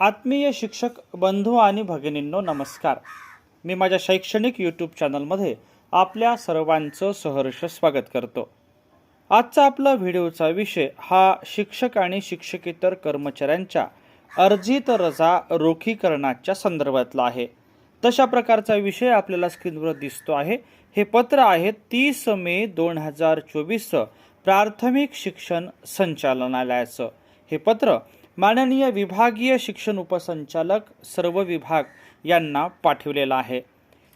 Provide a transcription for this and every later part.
आत्मीय शिक्षक बंधू आणि भगिनींनो नमस्कार. मी माझ्या शैक्षणिक यूट्यूब चॅनलमध्ये आपल्या सर्वांचं सहर्ष स्वागत करतो. आजचा आपला व्हिडिओचा विषय हा शिक्षक आणि शिक्षकेतर कर्मचाऱ्यांच्या अर्जित रजा रोखीकरणाच्या संदर्भातला आहे. तशा प्रकारचा विषय आपल्याला स्क्रीनवर दिसतो आहे. हे पत्र आहे तीस मे दोन हजार चोवीसचं प्राथमिक शिक्षण संचालनालयाचं. हे पत्र माननीय विभागीय शिक्षण उपसंचालक सर्व विभाग यांना पाठवलेला आहे.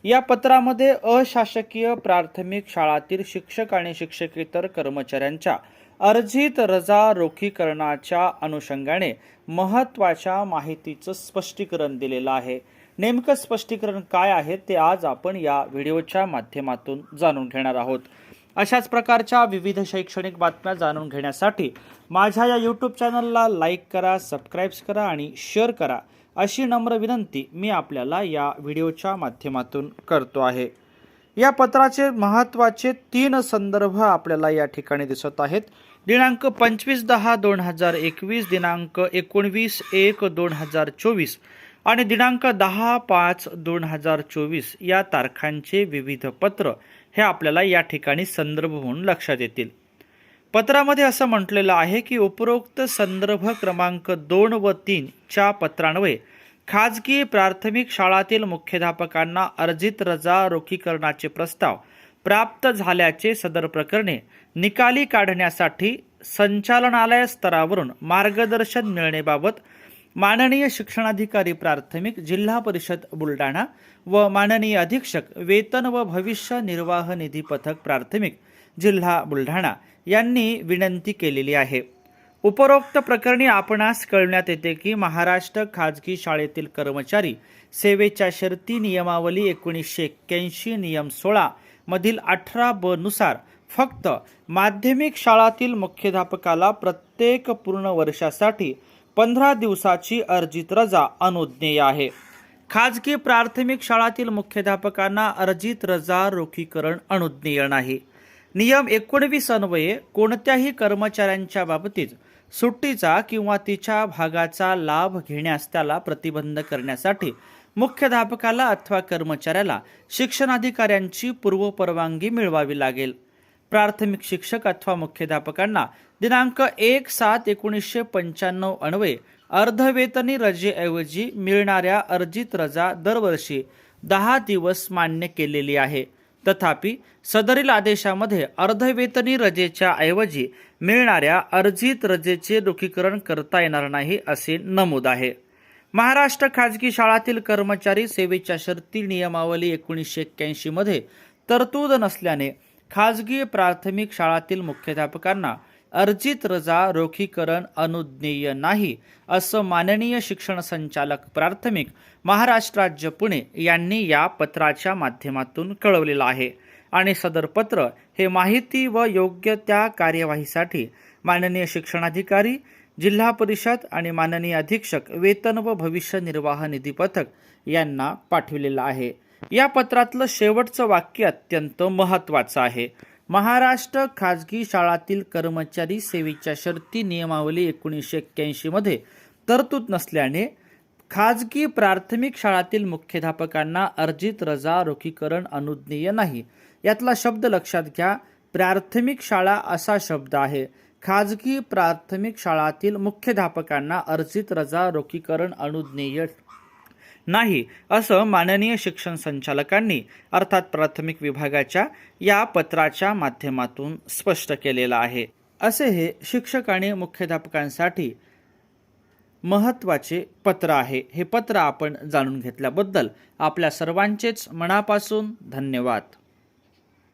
या पत्रामध्ये अशासकीय प्राथमिक शाळातील शिक्षक आणि शिक्षकेतर कर्मचाऱ्यांच्या अर्जित रजा रोखीकरणाच्या अनुषंगाने महत्त्वाच्या माहितीचं स्पष्टीकरण दिलेलं आहे. नेमकं स्पष्टीकरण काय आहे ते आज आपण या व्हिडिओच्या माध्यमातून जाणून घेणार आहोत. अशाच प्रकारच्या विविध शैक्षणिक बातम्या जाणून घेण्यासाठी माझ्या या यूट्यूब चॅनलला लाईक करा सबस्क्राईब्स करा आणि शेअर करा अशी नम्र विनंती मी आपल्याला या व्हिडिओच्या माध्यमातून करतो आहे. या पत्राचे महत्त्वाचे तीन संदर्भ आपल्याला या ठिकाणी दिसत आहेत. दिनांक पंचवीस दहा दोन हजार एकवीस दिनांक एकोणवीस एक दोन हजार चोवीस आणि दिनांक दहा पाच दोन हजार चोवीस या तारखांचे विविध पत्र हे आपल्याला या ठिकाणी संदर्भ म्हणून लक्षात येतील. पत्रामध्ये असं म्हटलेलं आहे की उपरोक्त संदर्भ क्रमांक दोन व तीनच्या पत्रान्वये खाजगी प्राथमिक शाळातील मुख्याध्यापकांना अर्जित रजा रोखीकरणाचे प्रस्ताव प्राप्त झाल्याचे सदर प्रकरणे निकाली काढण्यासाठी संचालनालय स्तरावरून मार्गदर्शन मिळण्याबाबत माननीय शिक्षणाधिकारी प्राथमिक जिल्हा परिषद बुलढाणा व माननीय अधीक्षक वेतन व भविष्य निर्वाह निधी पथक प्राथमिक जिल्हा बुलढाणा यांनी विनंती केलेली आहे. उपरोक्त प्रकरणी आपणास कळण्यात येते की महाराष्ट्र खाजगी शाळेतील कर्मचारी सेवेच्या शर्ती नियमावली एकोणीसशे एक्क्याऐंशी नियम सोळा मधील अठरा ब नुसार फक्त माध्यमिक शाळातील मुख्याध्यापकाला प्रत्येक पूर्ण वर्षासाठी पंधरा दिवसाची अर्जित रजा अनुज्ञेय आहे. खाजगी प्राथमिक शाळातील मुख्याध्यापकांना अर्जित रजा रोखीकरण अनुज्ञेय नाही. नियम एकोणवीस अन्वये कोणत्याही कर्मचाऱ्यांच्या बाबतीत सुट्टीचा किंवा तिच्या भागाचा लाभ घेण्यास त्याला प्रतिबंध करण्यासाठी मुख्याध्यापकाला अथवा कर्मचाऱ्याला शिक्षणाधिकाऱ्यांची पूर्वपरवानगी मिळवावी लागेल. प्राथमिक शिक्षक अथवा मुख्याध्यापकांना दिनांक एक सात एकोणीसशे पंच्याण्णव अन्वये अर्धवेतनी रजेऐवजी मिळणाऱ्या अर्जित रजा दरवर्षी दहा दिवस मान्य केलेली आहे. तथापि सदरील आदेशामध्ये अर्धवेतनी रजेच्या ऐवजी मिळणाऱ्या अर्जित रजेचे रुखीकरण करता येणार नाही असे नमूद आहे. महाराष्ट्र खाजगी शाळातील कर्मचारी सेवेच्या शर्ती नियमावली एकोणीसशे एक्क्याऐंशीमध्ये तरतूद नसल्याने खाजगी प्राथमिक शाळातील मुख्याध्यापकांना अर्जित रजा रोखीकरण अनुज्ञेय नाही असं माननीय शिक्षण संचालक प्राथमिक महाराष्ट्र राज्य पुणे यांनी या पत्राच्या माध्यमातून कळवलेलं आहे. आणि सदर पत्र हे माहिती व योग्य त्या कार्यवाहीसाठी माननीय शिक्षणाधिकारी जिल्हा परिषद आणि माननीय अधीक्षक वेतन व भविष्य निर्वाह निधी पथक यांना पाठविलेलं आहे. या पत्रातलं शेवटचं वाक्य अत्यंत महत्त्वाचं आहे. महाराष्ट्र खाजगी शाळातील कर्मचारी सेवेच्या शर्ती नियमावली एकोणीसशे एक्क्याऐंशीमध्ये तरतूद नसल्याने खाजगी प्राथमिक शाळातील मुख्याध्यापकांना अर्जित रजा रोखीकरण अनुज्ञेय नाही. यातला शब्द लक्षात घ्या. प्राथमिक शाळा असा शब्द आहे. खाजगी प्राथमिक शाळातील मुख्याध्यापकांना अर्जित रजा रोखीकरण अनुज्ञेय नाही असं माननीय शिक्षण संचालकांनी अर्थात प्राथमिक विभागाच्या या पत्राच्या माध्यमातून स्पष्ट केलेलं आहे. असे हे शिक्षक आणि मुख्याध्यापकांसाठी महत्त्वाचे पत्र आहे. हे पत्र आपण जाणून घेतल्याबद्दल आपल्या सर्वांचेच मनापासून धन्यवाद.